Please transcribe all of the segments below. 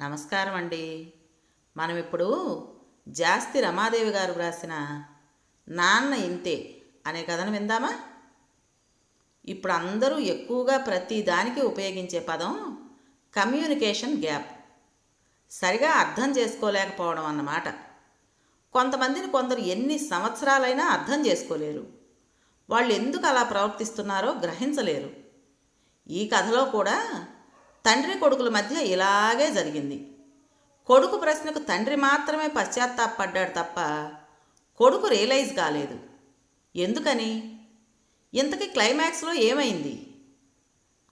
నమస్కారం అండి మనం ఇప్పుడు జాస్తి రమాదేవి గారు వ్రాసిన నాన్న ఇంతే అనే కథను విందామా? ఇప్పుడు అందరూ ఎక్కువగా ప్రతి దానికి ఉపయోగించే పదం కమ్యూనికేషన్ గ్యాప్. సరిగా అర్థం చేసుకోలేకపోవడం అన్నమాట. కొంతమందిని కొందరు ఎన్ని సంవత్సరాలైనా అర్థం చేసుకోలేరు. వాళ్ళు ఎందుకు అలా ప్రవర్తిస్తున్నారో గ్రహించలేరు. ఈ కథలో కూడా తండ్రి కొడుకుల మధ్య ఇలాగే జరిగింది. కొడుకు ప్రశ్నకు తండ్రి మాత్రమే పశ్చాత్తాపడ్డాడు తప్ప కొడుకు రియలైజ్ కాలేదు. ఎందుకని? ఇంతకీ క్లైమాక్స్లో ఏమైంది?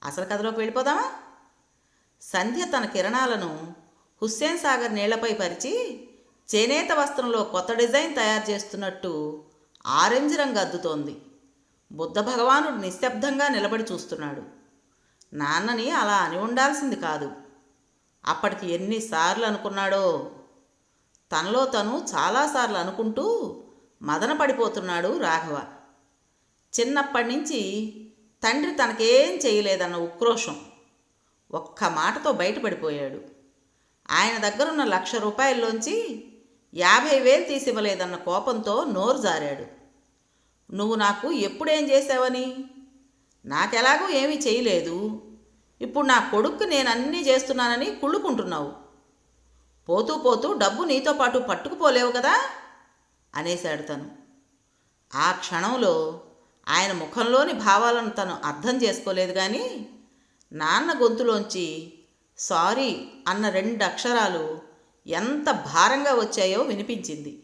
అసలు కథలోకి వెళ్ళిపోదామా? సంధ్య తన కిరణాలను హుస్సేన్ సాగర్ నీళ్ళపై పరిచి చేనేత వస్త్రంలో కొత్త డిజైన్ తయారు చేస్తున్నట్టు ఆరెంజ్ రంగు అద్దుతోంది. బుద్ధ భగవానుడు నిశ్శబ్దంగా నిలబడి చూస్తున్నాడు. నాన్నని అలా అని ఉండాల్సింది కాదు. అప్పటికి ఎన్నిసార్లు అనుకున్నాడో? తనలో తను చాలాసార్లు అనుకుంటూ మదన పడిపోతున్నాడు రాఘవ. చిన్నప్పటి నుంచి తండ్రి తనకేం చేయలేదన్న ఉక్రోషం ఒక్క మాటతో బయటపడిపోయాడు. ఆయన దగ్గరున్న లక్ష రూపాయల్లోంచి యాభై వేలు తీసివ్వలేదన్న కోపంతో నోరు జారాడు. నువ్వు నాకు ఎప్పుడేం చేసావని నాకెలాగూ ఏమీ చేయలేదు. ఇప్పుడు నా కొడుక్కు నేను అన్నీ చేస్తున్నానని కుళ్ళుకుంటున్నావు. పోతూ పోతూ డబ్బు నీతో పాటు పట్టుకుపోలేవు కదా? అనేశాడు తను. ఆ క్షణంలో ఆయన ముఖంలోని భావాలను తను అర్థం చేసుకోలేదు కానీ నాన్న గొంతులోంచి సారీ అన్న రెండు అక్షరాలు ఎంత భారంగా వచ్చాయో వినిపించింది.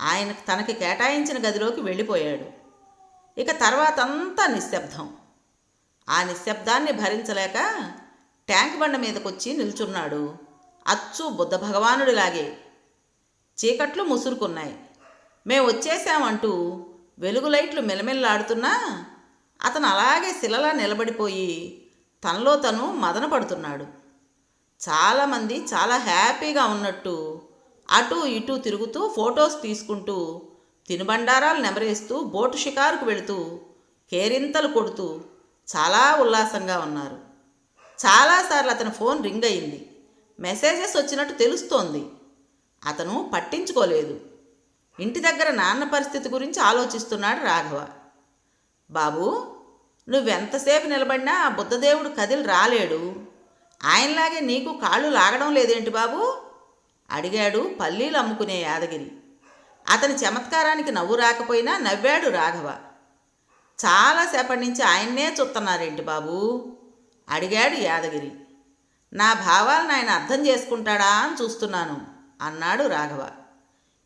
ఆయన తనకి కేటాయించిన గదిలోకి వెళ్ళిపోయాడు. ఇక తర్వాత అంతా నిశ్శబ్దం. ఆ నిశ్శబ్దాన్ని భరించలేక ట్యాంక్ బండ మీదకొచ్చి నిల్చున్నాడు. అచ్చు బుద్ధ భగవానుడిలాగే. చీకట్లు ముసురుకున్నాయి. మేము వచ్చేసామంటూ వెలుగు లైట్లు మెలమెల్లాడుతున్నా అతను అలాగే శిలలా నిలబడిపోయి తనలో తను మదన పడుతున్నాడు. చాలామంది చాలా హ్యాపీగా ఉన్నట్టు అటు ఇటు తిరుగుతూ ఫొటోస్ తీసుకుంటూ తినుబండారాలు నెమరేస్తూ బోటు షికారుకు వెళుతూ కేరింతలు కొడుతూ చాలా ఉల్లాసంగా ఉన్నారు. చాలాసార్లు అతని ఫోన్ రింగ్ అయింది. మెసేజెస్ వచ్చినట్టు తెలుస్తోంది. అతను పట్టించుకోలేదు. ఇంటి దగ్గర నాన్న పరిస్థితి గురించి ఆలోచిస్తున్నాడు రాఘవ. బాబు నువ్వెంతసేపు నిలబడినా ఆ బుద్ధదేవుడు కదిలి రాలేడు. ఆయనలాగే నీకు కాళ్ళు లాగడం లేదేంటి బాబు? అడిగాడు పల్లీలు అమ్ముకునే యాదగిరి. అతని చమత్కారానికి నవ్వు రాకపోయినా నవ్వాడు రాఘవ. చాలాసేపటి నుంచి ఆయన్నే చూస్తున్నారేంటి బాబు? అడిగాడు యాదగిరి. నా భావాలను ఆయన అర్థం చేసుకుంటాడా అని చూస్తున్నాను అన్నాడు రాఘవ.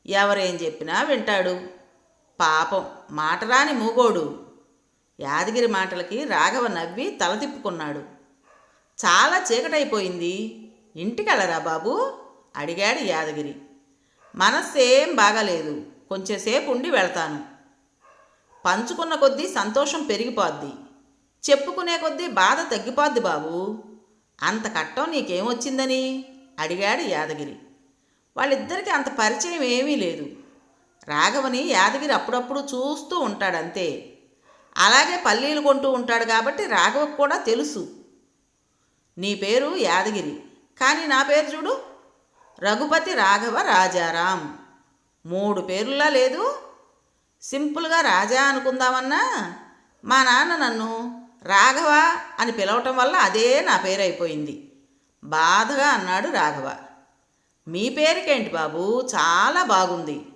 ఎవరేం చెప్పినా వింటాడు. పాపం మాటరాని మూగోడు. యాదగిరి మాటలకి రాఘవ నవ్వి తల తిప్పుకున్నాడు. చాలా చీకటైపోయింది. ఇంటికెళ్ళరా బాబు? అడిగాడు యాదగిరి. మనస్సేం బాగాలేదు. కొంచెంసేపు ఉండి వెళ్తాను. పంచుకున్న కొద్దీ సంతోషం పెరిగిపోద్ది. చెప్పుకునే కొద్దీ బాధ తగ్గిపోద్ది బాబు. అంత కట్టం నీకేమొచ్చిందని? అడిగాడు యాదగిరి. వాళ్ళిద్దరికీ అంత పరిచయం ఏమీ లేదు. రాఘవని యాదగిరి అప్పుడప్పుడు చూస్తూ ఉంటాడంతే. అలాగే పల్లీలు కొంటూ ఉంటాడు కాబట్టి రాఘవకు కూడా తెలుసు. నీ పేరు యాదగిరి. కానీ నా పేరు చూడు. రఘుపతి రాఘవ రాజారాం. మూడు పేర్లా లేదు. సింపుల్గా రాజా అనుకుందామన్నా మా నాన్న నన్ను రాఘవ అని పిలవటం వల్ల అదే నా పేరు అయిపోయింది బాధగా అన్నాడు రాఘవ. మీ పేరుకేంటి బాబు? చాలా బాగుంది.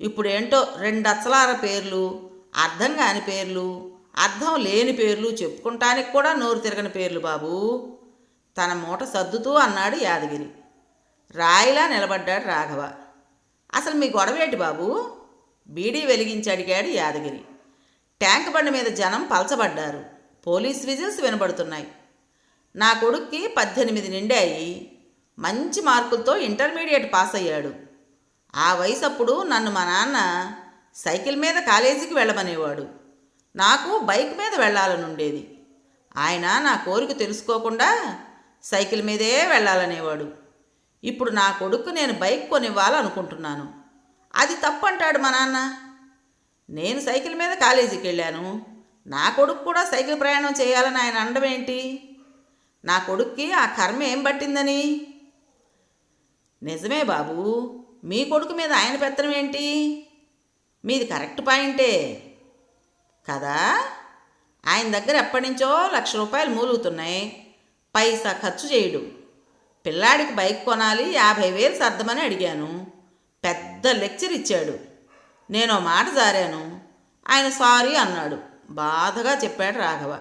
ఇప్పుడేంటో రెండు అచ్చలార పేర్లు అర్థం కాని పేర్లు అర్థం లేని పేర్లు చెప్పుకుంటానికి కూడా నోరు తిరగని పేర్లు బాబు. తన మూట సర్దుతూ అన్నాడు యాదగిరి. రాయిలా నిలబడ్డాడు రాఘవ. అసలు మీ గొడవేటి బాబు? బీడీ వెలిగించి అడిగాడు యాదగిరి. ట్యాంక్ బండి మీద జనం పలచబడ్డారు. Police whistles వినబడుతున్నాయి. నా కొడుక్కి పద్దెనిమిది నిండాయి మంచి మార్కులతో ఇంటర్మీడియట్ పాస్ అయ్యాడు. ఆ వయసు అప్పుడు నన్ను మా నాన్న సైకిల్ మీద కాలేజీకి వెళ్ళమనేవాడు. నాకు బైక్ మీద వెళ్ళాలని ఉండేది ఆయన నా కోరిక తెలుసుకోకుండా సైకిల్ మీదే వెళ్ళాలనేవాడు. ఇప్పుడు నా కొడుకు నేను బైక్ కొనివ్వాలనుకుంటున్నాను. అది తప్పు అంటాడు మా నాన్న. నేను సైకిల్ మీద కాలేజీకి వెళ్ళాను నా కొడుకు కూడా సైకిల్ ప్రయాణం చేయాలని ఆయన అనడం ఏంటి? నా కొడుక్కి ఆ కర్మ ఏం పట్టిందని? నిజమే బాబు మీ కొడుకు మీద ఆయన పెత్తనం ఏంటి? మీది కరెక్ట్ పాయింటే. కదా? ఆయన దగ్గర ఎప్పటి నుంచో లక్ష రూపాయలు మూలుగుతున్నాయి. పైసా ఖర్చు చేయడు. పిల్లాడికి బైక్ కొనాలి యాభై వేలు సర్దమని అడిగాను. పెద్ద లెక్చర్ ఇచ్చాడు. నేను మాట జారాను. ఆయన సారీ అన్నాడు. బాధగా చెప్పాడు రాఘవ.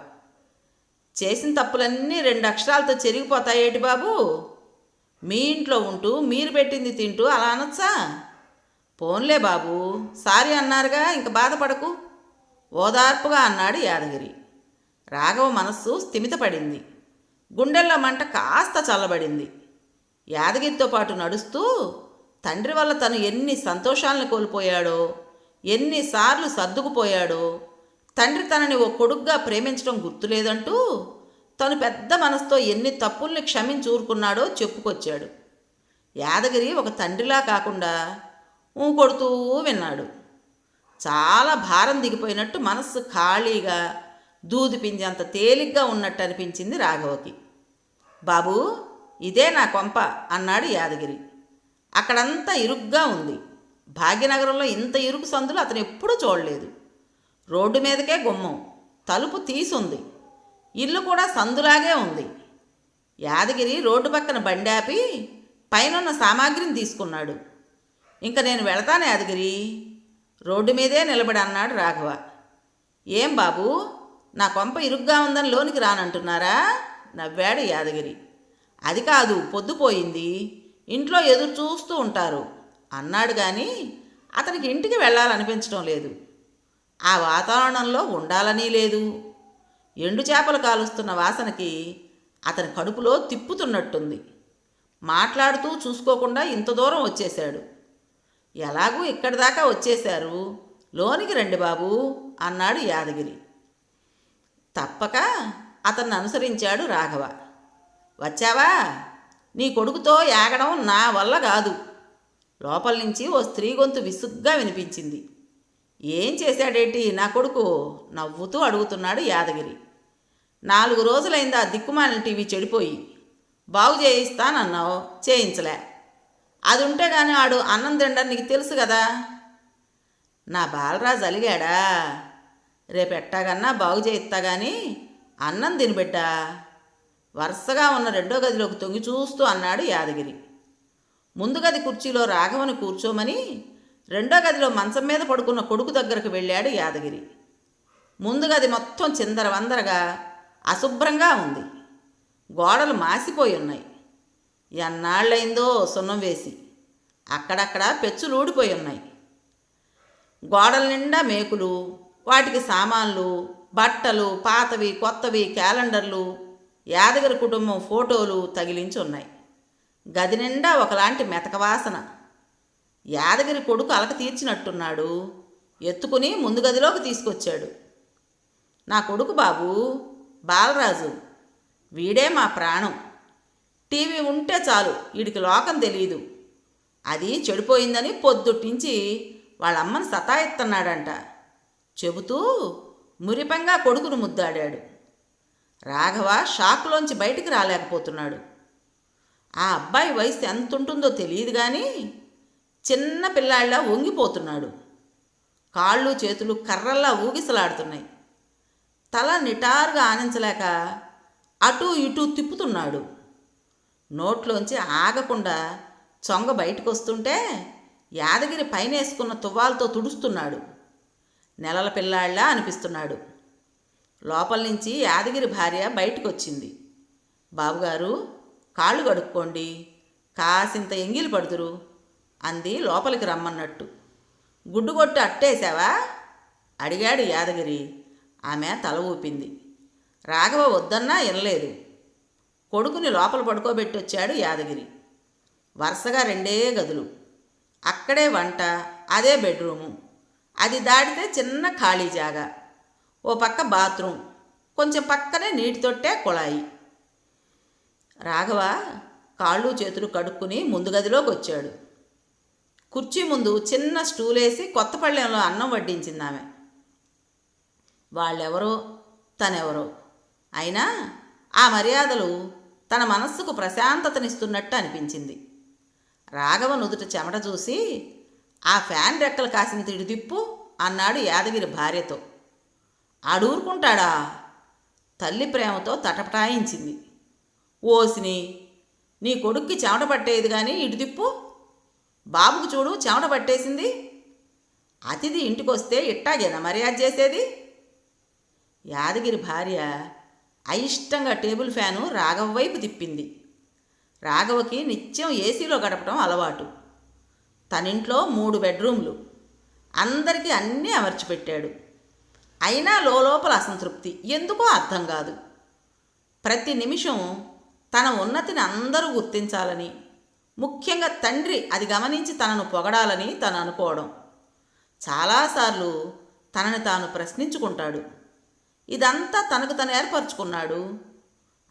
చేసిన తప్పులన్నీ రెండు అక్షరాలతో చెరిగిపోతాయేటి బాబు? మీ ఇంట్లో ఉంటూ మీరు పెట్టింది తింటూ అలా అనొచ్చా? పోన్లే బాబు. సారీ అన్నారుగా ఇంక బాధపడకు. ఓదార్పుగా అన్నాడు యాదగిరి. రాఘవ మనస్సు స్థిమితపడింది. గుండెల్లో మంట కాస్త చల్లబడింది. యాదగిరితో పాటు నడుస్తూ తండ్రి వల్ల తను ఎన్ని సంతోషాలను కోల్పోయాడో ఎన్నిసార్లు సర్దుకుపోయాడో తండ్రి తనని ఓ కొడుగ్గా ప్రేమించడం గుర్తులేదంటూ తను పెద్ద మనసుతో ఎన్ని తప్పుల్ని క్షమించి ఊరుకున్నాడో చెప్పుకొచ్చాడు. యాదగిరి ఒక తండ్రిలా కాకుండా ఊ కొడుతూ విన్నాడు. చాలా భారం దిగిపోయినట్టు మనస్సు ఖాళీగా దూది పింజంత తేలిగ్గా ఉన్నట్టు అనిపించింది రాఘవకి. బాబూ ఇదే నా కొంప అన్నాడు యాదగిరి. అక్కడంతా ఇరుగ్గా ఉంది. భాగ్యనగరంలో ఇంత ఇరుకు సందులు అతను ఎప్పుడూ చూడలేదు. రోడ్డు మీదకే గుమ్మం తలుపు తీసుంది. ఇల్లు కూడా సందులాగే ఉంది. యాదగిరి రోడ్డు పక్కన బండాపి పైనున్న సామాగ్రిని తీసుకున్నాడు. ఇంక నేను వెళతాను యాదగిరి. రోడ్డు మీదే నిలబడి అన్నాడు రాఘవ. ఏం బాబు నా కొంప ఇరుగ్గా ఉందని లోనికి రానంటున్నారా? నవ్వాడు యాదగిరి. అది కాదు పొద్దుపోయింది ఇంట్లో ఎదురు చూస్తూ ఉంటారు. అన్నాడు కానీ అతనికి ఇంటికి వెళ్ళాలనిపించడం లేదు. ఆ వాతావరణంలో ఉండాలని లేదు. ఎండు చేపలు కాలుస్తున్న వాసనకి అతని కడుపులో తిప్పుతున్నట్టుంది. మాట్లాడుతూ చూసుకోకుండా ఇంత దూరం వచ్చేశాడు. ఎలాగూ ఇక్కడి దాకా వచ్చేశారు? లోనికి రండి బాబు అన్నాడు యాదగిరి. తప్పక అతన్ని అనుసరించాడు రాఘవ. వచ్చావా? నీ కొడుకుతో ఏగడం నా వల్ల కాదు. లోపల నుంచి ఓ స్త్రీ గొంతు విసుగ్గా వినిపించింది. ఏం చేశాడేటి? నా కొడుకు నవ్వుతూ అడుగుతున్నాడు యాదగిరి. నాలుగు రోజులైంది ఆ దిక్కుమాలిన టీవీ చెడిపోయి. బాగు చేయిస్తానన్నావు చేయించలే. అది ఉంటే కానీ ఆడు అన్నం తినడం నీకు తెలుసు కదా. నా బాలరాజు అలిగాడా? రేపెట్టాగన్నా బాగు చేయిస్తా కానీ అన్నం తినిబెట్టా? వరుసగా ఉన్న రెండో గదిలోకి తొంగి చూస్తూ అన్నాడు యాదగిరి. ముందు గది కుర్చీలో రాఘవని కూర్చోమని రెండో గదిలో మంచం మీద పడుకున్న కొడుకు దగ్గరకు వెళ్ళాడు యాదగిరి. ముందు గది మొత్తం చిందరవందరగా అశుభ్రంగా ఉంది. గోడలు మాసిపోయి ఉన్నాయి. ఎన్నాళ్ళైందో సున్నం వేసి. అక్కడక్కడ పెచ్చులు ఊడిపోయి ఉన్నాయి. గోడల నిండా మేకులు వాటికి సామాన్లు బట్టలు పాతవి కొత్తవి క్యాలెండర్లు యాదగిరి కుటుంబం ఫోటోలు తగిలించి ఉన్నాయి. గది నిండా ఒకలాంటి మెతకవాసన యాదగిరి కొడుకు అలక తీర్చినట్టున్నాడు. ఎత్తుకుని ముందు గదిలోకి తీసుకొచ్చాడు. నా కొడుకు బాబు బాలరాజు వీడే మా ప్రాణం. టీవీ ఉంటే చాలు వీడికి లోకం తెలియదు అది చెడిపోయిందని పొద్దుట్టించి వాళ్ళ అమ్మని సతాయిస్తున్నాడంట చెబుతూ మురిపంగా కొడుకును ముద్దాడాడు. రాఘవ షాక్లోంచి బయటికి రాలేకపోతున్నాడు. ఆ అబ్బాయి వయసు ఎంత ఉంటుందో తెలియదు కానీ చిన్న పిల్లాళ్ళ వంగిపోతున్నాడు. కాళ్ళు చేతులు కర్రల్లా ఊగిసలాడుతున్నాయి. తల నిటారుగా ఆనించలేక అటు ఇటు తిప్పుతున్నాడు. నోట్లోంచి ఆగకుండా చొంగ బయటకు వస్తుంటే యాదగిరి పైన వేసుకున్న తువ్వాలతో తుడుస్తున్నాడు. నెలల పిల్లాళ్ళ అనిపిస్తున్నాడు. లోపల నుంచి యాదగిరి భార్య బయటకు వచ్చింది బాబుగారు కాళ్ళు కడుక్కోండి. కాసింత ఎంగిలి పడుదురు అంది లోపలికి రమ్మన్నట్టు. గుడ్డు కొట్టు అట్టేశావా? అడిగాడు యాదగిరి. ఆమె తల ఊపింది. రాఘవ వద్దన్నా వినలేదు. కొడుకుని లోపల పడుకోబెట్టి వచ్చాడు యాదగిరి. వరుసగా రెండే గదులు. అక్కడే వంట అదే బెడ్రూము. అది దాటితే చిన్న ఖాళీ జాగా. ఓ పక్క బాత్రూమ్ కొంచెం పక్కనే నీటితోటే కుళాయి. రాఘవ కాళ్ళు చేతులు కడుక్కుని ముందు గదిలోకి వచ్చాడు. కుర్చీ ముందు చిన్న స్టూల్ వేసి కొత్త పళ్ళెంలో అన్నం వడ్డించింది ఆమె. వాళ్ళెవరో తనెవరో. అయినా ఆ మర్యాదలు తన మనస్సుకు ప్రశాంతతనిస్తున్నట్టు అనిపించింది. రాఘవ నుదుట చెమట చూసి ఆ ఫ్యాన్ రెక్కలు కాసిన తిడిదిప్పు అన్నాడు యాదగిరి భార్యతో. ఆడూరుకుంటాడా? తల్లి ప్రేమతో తటపటాయించింది. ఓసిని నీ కొడుక్కి చెమట పట్టేది కానీ ఇటు తిప్పు. బాబుకు చూడు చెమట పట్టేసింది. అతిథి ఇంటికొస్తే ఇట్టాగేనా మర్యాద చేసేది? యాదగిరి భార్య అయిష్టంగా టేబుల్ ఫ్యాను రాఘవ వైపు తిప్పింది. రాఘవకి నిత్యం ఏసీలో గడపడం అలవాటు. తనింట్లో మూడు బెడ్రూమ్లు. అందరికీ అన్నీ అమర్చిపెట్టాడు. అయినా లోపల అసంతృప్తి. ఎందుకో అర్థం కాదు. ప్రతి నిమిషం తన ఉన్నతిని అందరూ గుర్తించాలని ముఖ్యంగా తండ్రి అది గమనించి తనను పొగడాలని తను అనుకోవడం. చాలాసార్లు తనని తాను ప్రశ్నించుకుంటాడు. ఇదంతా తనకు తను ఏర్పరచుకున్నాడు.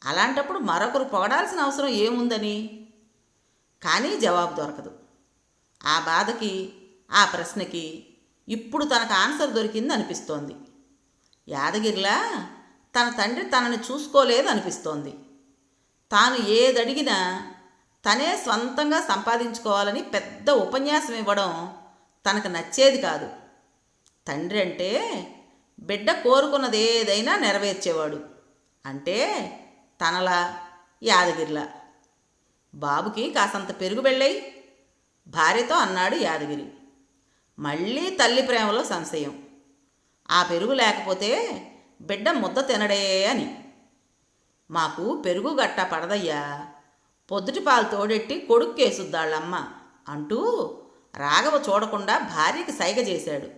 అలాంటప్పుడు మరొకరు పొగడాల్సిన అవసరం ఏముందని? కానీ జవాబు దొరకదు. ఆ బాధకి ఆ ప్రశ్నకి ఇప్పుడు తనకు ఆన్సర్ దొరికింది అనిపిస్తోంది యాదగిరిలా తన తండ్రి తనని చూసుకోలేదు అనిపిస్తోంది. తాను ఏదడిగినా తనే స్వంతంగా సంపాదించుకోవాలని పెద్ద ఉపన్యాసం ఇవ్వడం తనకు నచ్చేది కాదు. తండ్రి అంటే బిడ్డ కోరుకున్నది ఏదైనా నెరవేర్చేవాడు. అంటే తనలా యాదగిరిలా. బాబుకి కాసంత పెరుగు వెళ్ళాయి భార్యతో అన్నాడు యాదగిరి. మళ్ళీ తల్లి ప్రేమలో సంశయం. ఆ పెరుగు లేకపోతే బిడ్డ ముద్ద తినడే అని. మాకు పెరుగు గట్ట పడదయ్యా. పొద్దుటి పాలు తోడెట్టి కొడుక్కేసుద్దాళ్ళమ్మ అంటూ రాఘవ చూడకుండా భార్యకి సైగ చేశాడు.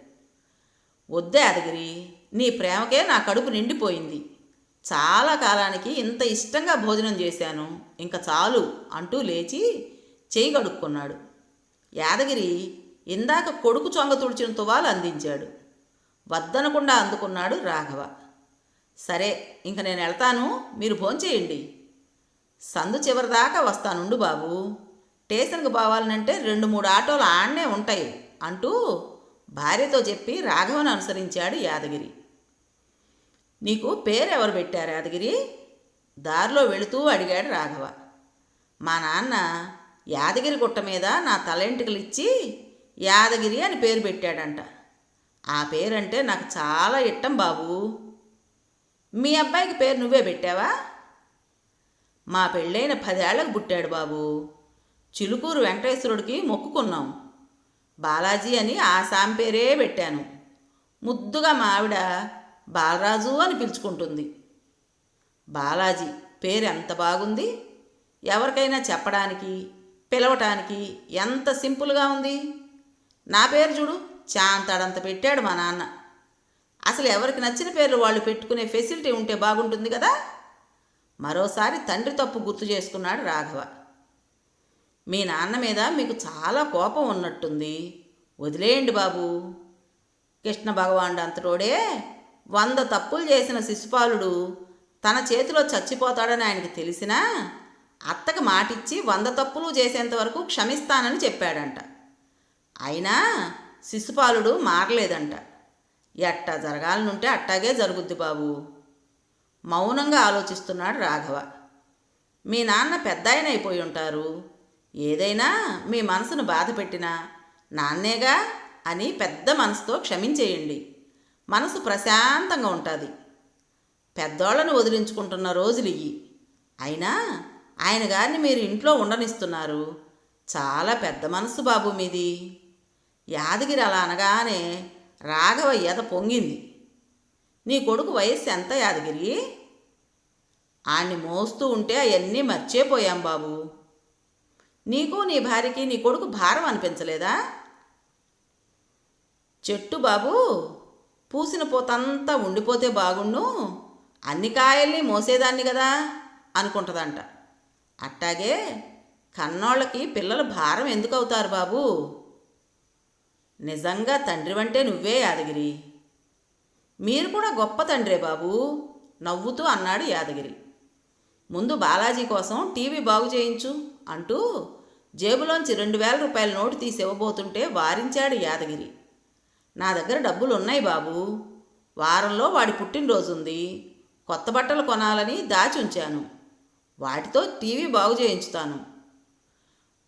వద్దే యాదగిరి నీ ప్రేమకే నా కడుపు నిండిపోయింది. చాలా కాలానికి ఇంత ఇష్టంగా భోజనం చేశాను. ఇంకా చాలు అంటూ లేచి చేయి కడుక్కున్నాడు. యాదగిరి ఇందాక కొడుకు చొంగ తుడిచిన తువాలు అందించాడు. వద్దనకుండా అందుకున్నాడు రాఘవ. సరే ఇంక నేను వెళ్తాను మీరు భోంచేయండి సందు చివరిదాకా వస్తానుండు బాబు. స్టేషన్కి పోవాలనంటే రెండు మూడు ఆటోలు ఆడనే ఉంటాయి అంటూ భార్యతో చెప్పి రాఘవను అనుసరించాడు యాదగిరి. నీకు పేరెవరు పెట్టారు యాదగిరి? దారిలో వెళుతూ అడిగాడు రాఘవ. మా నాన్న యాదగిరి గుట్ట మీద నా తలెంటుకలు ఇచ్చి యాదగిరి అని పేరు పెట్టాడంట. ఆ పేరంటే నాకు చాలా ఇష్టం బాబు. మీ అబ్బాయికి పేరు నువ్వే పెట్టావా? మా పెళ్ళైన పదేళ్ళకు పుట్టాడు బాబు. చిలుకూరు వెంకటేశ్వరుడికి మొక్కుకున్నాం. బాలాజీ అని ఆ సామి పేరే పెట్టాను. ముద్దుగా మా ఆవిడ బాలరాజు అని పిలుచుకుంటుంది. బాలాజీ పేరు ఎంత బాగుంది? ఎవరికైనా చెప్పడానికి పిలవటానికి ఎంత సింపుల్గా ఉంది? నా పేరు చూడు. చాంతాడంత పెట్టాడు మా నాన్న. అసలు ఎవరికి నచ్చిన పేర్లు వాళ్ళు పెట్టుకునే ఫెసిలిటీ ఉంటే బాగుంటుంది కదా? మరోసారి తండ్రి తప్పు గుర్తు చేసుకున్నాడు రాఘవ. మీ నాన్న మీద మీకు చాలా కోపం ఉన్నట్టుంది. వదిలేయండి బాబు. కృష్ణ భగవానుడు అంతటోడే వంద తప్పులు చేసిన శిశుపాలుడు తన చేతిలో చచ్చిపోతాడని ఆయనకి తెలిసినా అత్తకు మాటిచ్చి వంద తప్పులు చేసేంత వరకు క్షమిస్తానని చెప్పాడంట. అయినా శిశుపాలుడు మారలేదంట. ఎట్టా జరగాలనుంటే అట్టాగే జరుగుద్ది బాబు. మౌనంగా ఆలోచిస్తున్నాడు రాఘవ. మీ నాన్న పెద్ద ఆయన అయిపోయి ఉంటారు. ఏదైనా మీ మనసును బాధ పెట్టినా నాన్నేగా అని పెద్ద మనసుతో క్షమించేయండి. మనసు ప్రశాంతంగా ఉంటుంది. పెద్దోళ్ళను వదిలించుకుంటున్న రోజులు ఇవి అయినా ఆయన గారిని మీరు ఇంట్లో ఉండనిస్తున్నారు. చాలా పెద్ద మనసు బాబు మీది. యాదగిరి అలా అనగానే రాఘవ ఎద పొంగింది. నీ కొడుకు వయస్సు ఎంత యాదగిరి? ఆయన్ని మోస్తూ ఉంటే అవన్నీ మర్చేపోయాం బాబు. నీకు నీ భార్యకి నీ కొడుకు భారం అనిపించలేదా? చెట్టు బాబు పూసిన పోతంతా ఉండిపోతే బాగుండు. అన్ని కాయల్ని మోసేదాన్ని కదా అనుకుంటుందంట. అట్టాగే కన్నోళ్ళకి పిల్లలు భారం ఎందుకు అవుతారు బాబు? నిజంగా తండ్రివంటే నువ్వే యాదగిరి. మీరు కూడా గొప్ప తండ్రే బాబు నవ్వుతూ అన్నాడు యాదగిరి. ముందు బాలాజీ కోసం టీవీ బాగు చేయించు అంటూ జేబులోంచి రెండు వేల రూపాయల నోటు తీసి ఇవ్వబోతుంటే వారించాడు యాదగిరి. నా దగ్గర డబ్బులు ఉన్నాయి బాబు. వారంలో వాడి పుట్టినరోజు ఉంది కొత్త బట్టలు కొనాలని దాచి ఉంచాను. వాటితో టీవీ బాగు చేయించుతాను.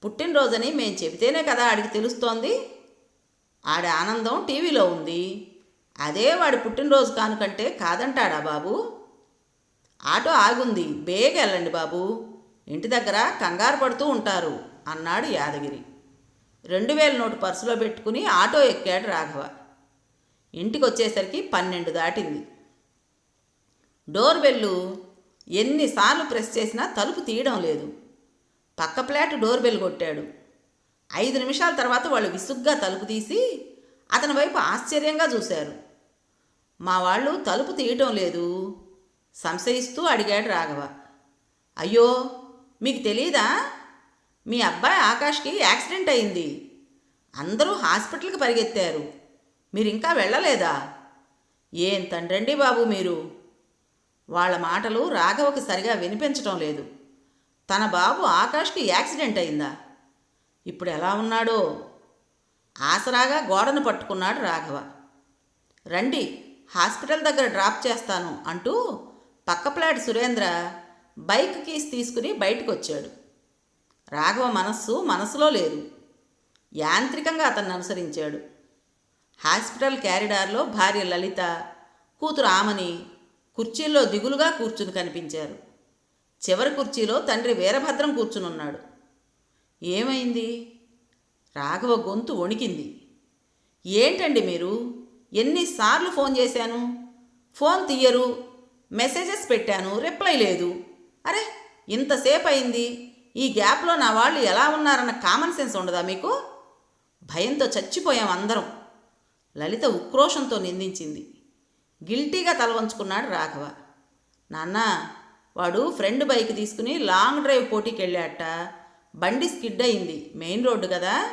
పుట్టినరోజని మేము చెబితేనే కదా ఆడికి తెలుస్తోంది? ఆడి ఆనందం టీవీలో ఉంది. అదే వాడి పుట్టినరోజు కానుకంటే కాదంటాడా బాబు? ఆటో ఆగుంది. బేగ వెళ్ళండి బాబు. ఇంటి దగ్గర కంగారు పడుతూ ఉంటారు అన్నాడు యాదగిరి. రెండు వేల నోటు పర్సులో పెట్టుకుని ఆటో ఎక్కాడు రాఘవ. ఇంటికి వచ్చేసరికి పన్నెండు దాటింది. డోర్ బెల్లు ఎన్నిసార్లు ప్రెస్ చేసినా తలుపు తీయడం లేదు. పక్క ప్లాట్ డోర్ బెల్ కొట్టాడు. ఐదు నిమిషాల తర్వాత వాళ్ళు విసుగ్గా తలుపు తీసి అతని వైపు ఆశ్చర్యంగా చూశారు. మా వాళ్ళు తలుపు తీయటం లేదు సంశయిస్తూ అడిగాడు రాఘవ. అయ్యో మీకు తెలీదా? మీ అబ్బాయి ఆకాష్కి యాక్సిడెంట్ అయింది. అందరూ హాస్పిటల్కి పరిగెత్తారు. మీరు ఇంకా వెళ్ళలేదా? ఏం తండ్రండి బాబు మీరు? వాళ్ళ మాటలు రాఘవకి సరిగా వినిపించటం లేదు. తన బాబు ఆకాష్కి యాక్సిడెంట్ అయిందా? ఇప్పుడు ఎలా ఉన్నాడో? ఆసరాగా గోడను పట్టుకున్నాడు రాఘవ. రండి హాస్పిటల్ దగ్గర డ్రాప్ చేస్తాను అంటూ పక్క ప్లాట్ సురేంద్ర బైక్ కీస్ తీసుకుని బయటకు వచ్చాడు రాఘవ మనస్సు మనసులో లేదు. యాంత్రికంగా అతన్ని అనుసరించాడు. హాస్పిటల్ క్యారిడార్లో భార్య లలిత కూతురు ఆమని కుర్చీల్లో దిగులుగా కూర్చుని కనిపించారు. చివరి కుర్చీలో తండ్రి వీరభద్రం కూర్చునున్నాడు. ఏమైంది? రాఘవ గొంతు వణికింది. ఏంటండి మీరు? ఎన్నిసార్లు ఫోన్ చేశాను? ఫోన్ తీయరు. మెసేజెస్ పెట్టాను. రిప్లై లేదు. అరే ఇంతసేపు అయింది ఈ గ్యాప్లో నా వాళ్ళు ఎలా ఉన్నారన్న కామన్ సెన్స్ ఉండదా మీకు? భయంతో చచ్చిపోయాం అందరం. లలిత ఉక్రోషంతో నిందించింది. గిల్టీగా తలవంచుకున్నాడు రాఘవ. నాన్న వాడు ఫ్రెండ్ బైక్ తీసుకుని లాంగ్ డ్రైవ్ పోటీకి వెళ్ళాట బండి స్కిడ్ అయింది. మెయిన్ రోడ్డు కదా.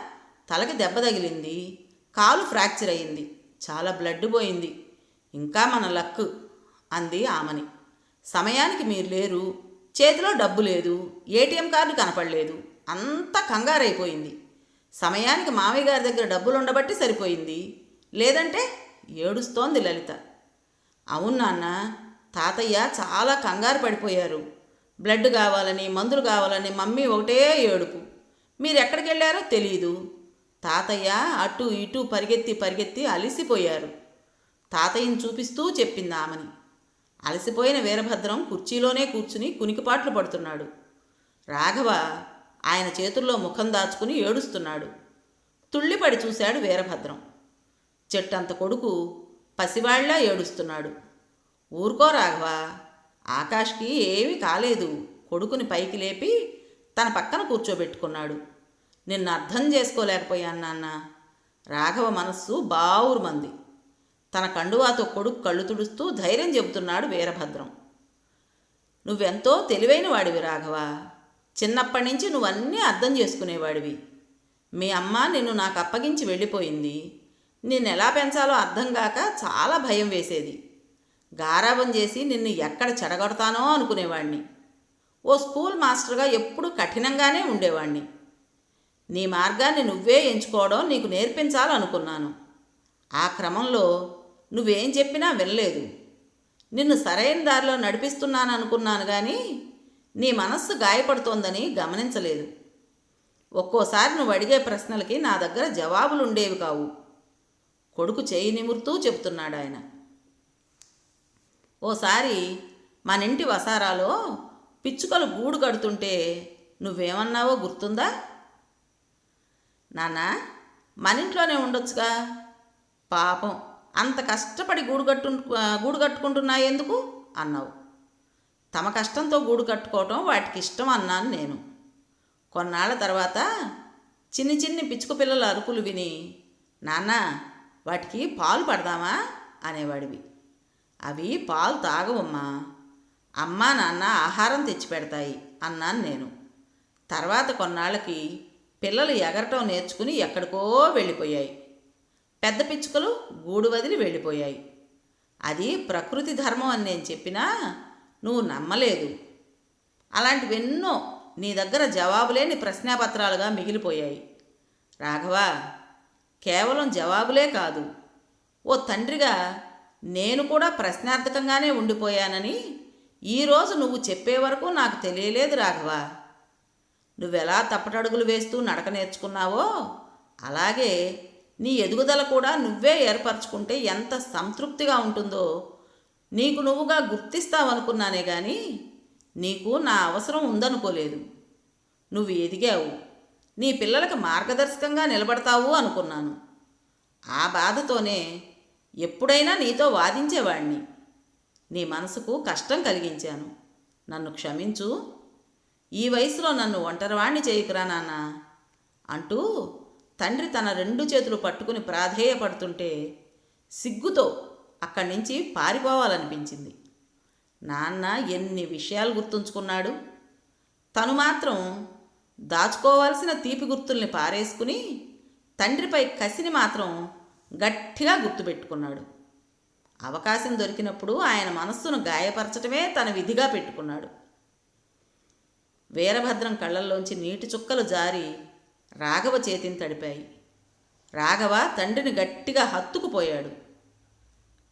తలకి దెబ్బ తగిలింది. కాలు ఫ్రాక్చర్ అయింది. చాలా బ్లడ్ పోయింది. ఇంకా మన లక్ అంది ఆమని. సమయానికి మీరు లేరు. చేతిలో డబ్బు లేదు. ఏటీఎం కార్డు కనపడలేదు. అంతా కంగారైపోయింది. సమయానికి మామయ్య గారి దగ్గర డబ్బులు ఉండబట్టి సరిపోయింది. లేదంటే ఏడుస్తోంది లలిత. అవును నాన్న తాతయ్య చాలా కంగారు పడిపోయారు. బ్లడ్ కావాలని మందులు కావాలని మమ్మీ ఒకటే ఏడుపు. మీరు ఎక్కడికి వెళ్ళారో తెలియదు తాతయ్య అటు ఇటు పరిగెత్తి పరిగెత్తి అలిసిపోయారు. తాతయ్యని చూపిస్తూ చెప్పింది ఆమెని. అలసిపోయిన వీరభద్రం కుర్చీలోనే కూర్చుని కునికిపాట్లు పడుతున్నాడు. రాఘవ ఆయన చేతుల్లో ముఖం దాచుకుని ఏడుస్తున్నాడు. తుళ్ళిపడి చూశాడు వీరభద్రం. చెట్టంత కొడుకు పసివాళ్ళా ఏడుస్తున్నాడు. ఊరుకో రాఘవా. ఆకాష్కి ఏమీ కాలేదు. కొడుకుని పైకి లేపి తన పక్కన కూర్చోబెట్టుకున్నాడు. నిన్ను అర్థం చేసుకోలేకపోయాను నాన్న. రాఘవ మనస్సు బావురుమంది. తన కండువాతో కొడుకు కళ్ళు తుడుస్తూ ధైర్యం చెబుతున్నాడు వీరభద్రం. నువ్వెంతో తెలివైన వాడివి రాఘవ. చిన్నప్పటి నుంచి నువ్వన్నీ అర్థం చేసుకునేవాడివి. మీ అమ్మ నిన్ను నాకు అప్పగించి వెళ్ళిపోయింది. నిన్ను ఎలా పెంచాలో అర్థం కాక చాలా భయం వేసేది. గారాబం చేసి నిన్ను ఎక్కడ చెడగొడతానో అనుకునేవాణ్ణి. ఓ స్కూల్ మాస్టర్గా ఎప్పుడూ కఠినంగానే ఉండేవాణ్ణి. నీ మార్గాన్ని నువ్వే ఎంచుకోవడం నీకు నేర్పించాలనుకున్నాను. ఆ క్రమంలో నువ్వేం చెప్పినా వినలేదు. నిన్ను సరైన దారిలో నడిపిస్తున్నాను అనుకున్నాను కానీ నీ మనస్సు గాయపడుతోందని గమనించలేదు. ఒక్కోసారి నువ్వు అడిగే ప్రశ్నలకి నా దగ్గర జవాబులు ఉండేవి కావు. కొడుకు చేయి నిమురుతూ చెబుతున్నాడు ఆయన ఓసారి మన ఇంటి వసారాలో పిచ్చుకలు గూడు కడుతుంటే నువ్వేమన్నావో గుర్తుందా? నాన్న మన ఇంట్లోనే ఉండొచ్చుగా. పాపం అంత కష్టపడి గూడు కట్టు గూడు కట్టుకుంటున్నాయి ఎందుకు? అన్నావు. తమ కష్టంతో గూడు కట్టుకోవటం వాటికి ఇష్టం అన్నాను నేను. కొన్నాళ్ళ తర్వాత చిన్ని చిన్ని పిచ్చుక పిల్లల అరుపులు విని నాన్న వాటికి పాలు పడదామా? అనేవాడివి. అవి పాలు తాగవమ్మా. అమ్మా నాన్న ఆహారం తెచ్చిపెడతాయి అన్నాను నేను. తర్వాత కొన్నాళ్ళకి పిల్లలు ఎగరటం నేర్చుకుని ఎక్కడికో వెళ్ళిపోయాయి. పెద్ద పిచ్చుకలు గూడు వదిలి వెళ్ళిపోయాయి. అది ప్రకృతి ధర్మం అని నేను చెప్పినా నువ్వు నమ్మలేదు. అలాంటివెన్నో నీ దగ్గర జవాబులేని ప్రశ్నాపత్రాలుగా మిగిలిపోయాయి. రాఘవా కేవలం జవాబులే కాదు. ఓ తండ్రిగా నేను కూడా ప్రశ్నార్థకంగానే ఉండిపోయానని ఈరోజు నువ్వు చెప్పే వరకు నాకు తెలియలేదు రాఘవ. నువ్వెలా తప్పటడుగులు వేస్తూ నడక నేర్చుకున్నావో అలాగే నీ ఎదుగుదల కూడా నువ్వే ఏర్పరచుకుంటే ఎంత సంతృప్తిగా ఉంటుందో నీకు నువ్వుగా గుర్తిస్తావనుకున్నానే కానీ నీకు నా అవసరం ఉందనుకోలేదు. నువ్వు ఎదిగావు. నీ పిల్లలకు మార్గదర్శకంగా నిలబడతావు అనుకున్నాను. ఆ బాధతోనే ఎప్పుడైనా నీతో వాదించేవాణ్ణి. నీ మనసుకు కష్టం కలిగించాను. నన్ను క్షమించు. ఈ వయసులో నన్ను ఒంటరివాణ్ణి చేయకురా నాన్న అంటూ తండ్రి తన రెండు చేతులు పట్టుకుని ప్రాధేయపడుతుంటే సిగ్గుతో అక్కడి నుంచి పారిపోవాలనిపించింది. నాన్న ఎన్ని విషయాలు గుర్తుంచుకున్నాడు. తను మాత్రం దాచుకోవాల్సిన తీపి గుర్తుల్ని పారేసుకుని తండ్రిపై కసిని మాత్రం గట్టిగా గుర్తుపెట్టుకున్నాడు. అవకాశం దొరికినప్పుడు ఆయన మనస్సును గాయపరచటమే తన విధిగా పెట్టుకున్నాడు. వీరభద్రం కళ్ళల్లోంచి నీటి చుక్కలు జారి రాఘవ చేతిని తడిపాయి. రాఘవ తండ్రిని గట్టిగా హత్తుకుపోయాడు.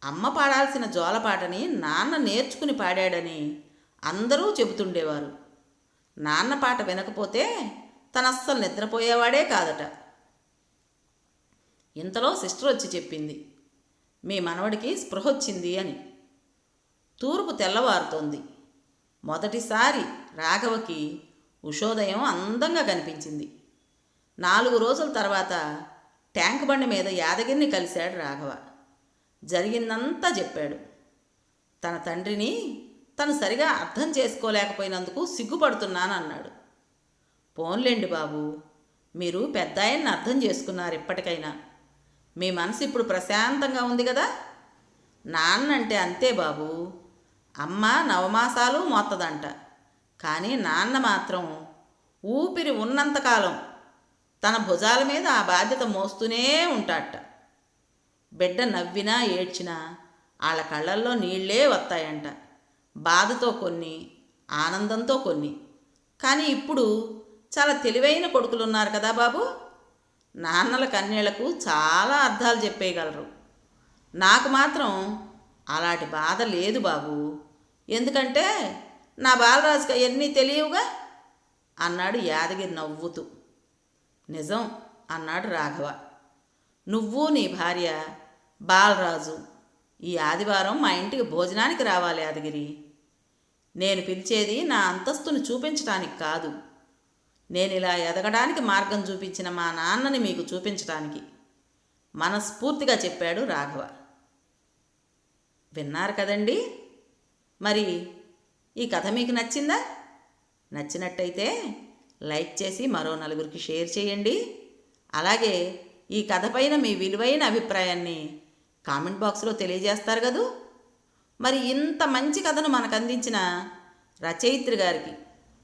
అమ్మ పాడాల్సిన జోలపాటని నాన్న నేర్చుకుని పాడాడని అందరూ చెబుతుండేవారు. నాన్న పాట వినకపోతే తనస్సలు నిద్రపోయేవాడే కాదట. ఇంతలో సిస్టర్ వచ్చి చెప్పింది మీ మనవడికి స్పృహ వచ్చింది అని. తూర్పు తెల్లవారుతోంది. మొదటిసారి రాఘవకి ఉషోదయం అందంగా కనిపించింది. నాలుగు రోజుల తర్వాత ట్యాంక్ బండి మీద యాదగిరిని కలిశాడు రాఘవ. జరిగిందంతా చెప్పాడు. తన తండ్రిని తను సరిగా అర్థం చేసుకోలేకపోయినందుకు సిగ్గుపడుతున్నాను అన్నాడు పోన్లేండి బాబు మీరు పెద్దాయన్ని అర్థం చేసుకున్నారు ఇప్పటికైనా. మీ మనసు ఇప్పుడు ప్రశాంతంగా ఉంది కదా? నాన్న అంటే అంతే బాబు. అమ్మ నవమాసాలు మోత్తదంట. కానీ నాన్న మాత్రం ఊపిరి ఉన్నంతకాలం తన భుజాల మీద ఆ బాధ్యత మోస్తూనే ఉంటాడట. బిడ్డ నవ్వినా ఏడ్చినా వాళ్ళ కళ్ళల్లో నీళ్ళే వస్తాయంట. బాధతో కొన్ని ఆనందంతో కొన్ని. కానీ ఇప్పుడు చాలా తెలివైన కొడుకులు ఉన్నారు కదా బాబు. నాన్నల కన్యలకు చాలా అర్థాలు చెప్పేయగలరు. నాకు మాత్రం అలాంటి బాధ లేదు బాబు. ఎందుకంటే నా బాలరాజుకి అవన్నీ తెలియవుగా? అన్నాడు యాదగిరి నవ్వుతూ. నిజం అన్నాడు రాఘవ. నువ్వు నీ భార్య బాలరాజు ఈ ఆదివారం మా ఇంటికి భోజనానికి రావాలి యాదగిరి. నేను పిలిచేది నా అంతస్తును చూపించటానికి కాదు. నేను ఇలా ఎదగడానికి మార్గం చూపించిన మా నాన్నని మీకు చూపించటానికి మనస్ఫూర్తిగా చెప్పాడు రాఘవ. విన్నారు కదండి? మరి ఈ కథ మీకు నచ్చిందా? నచ్చినట్టయితే లైక్ చేసి మరో నలుగురికి షేర్ చేయండి. అలాగే ఈ కథ పైన మీ విలువైన అభిప్రాయాన్ని కామెంట్ బాక్స్లో తెలియజేస్తారు కదూ? మరి ఇంత మంచి కథను మనకు అందించిన రచయిత్రి గారికి